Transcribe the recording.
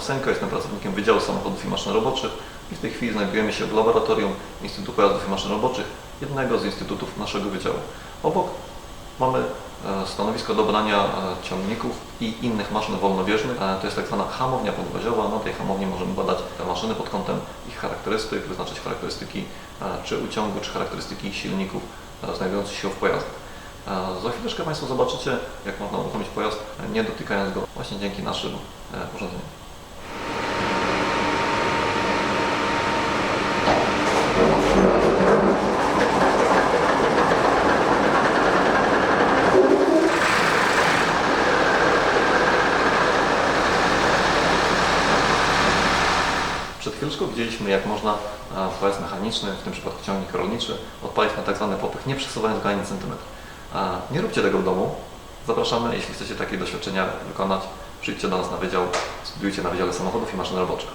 Senko, jestem pracownikiem Wydziału Samochodów i Maszyn Roboczych i w tej chwili znajdujemy się w laboratorium Instytutu Pojazdów i Maszyn Roboczych, jednego z instytutów naszego wydziału. Obok mamy e, stanowisko do brania e, ciągników i innych maszyn wolnobieżnych. E, To jest tak zwana hamownia podwoziowa. Na tej hamowni możemy badać maszyny pod kątem ich charakterystyk, wyznaczyć charakterystyki czy uciągu, czy charakterystyki silników znajdujących się w pojazdach. Za chwileczkę Państwo zobaczycie, jak można uruchomić pojazd, nie dotykając go właśnie dzięki naszym e, urządzeniom. Przed chwileczką widzieliśmy, jak można e, pojazd mechaniczny, w tym przypadku ciągnik rolniczy, odpalić na tak zwany popych, nie przesuwając go ani centymetr. E, Nie róbcie tego w domu. Zapraszamy, jeśli chcecie takie doświadczenia wykonać, przyjdźcie do nas na wydział, studiujcie na Wydziale Samochodów i Maszyn Roboczych.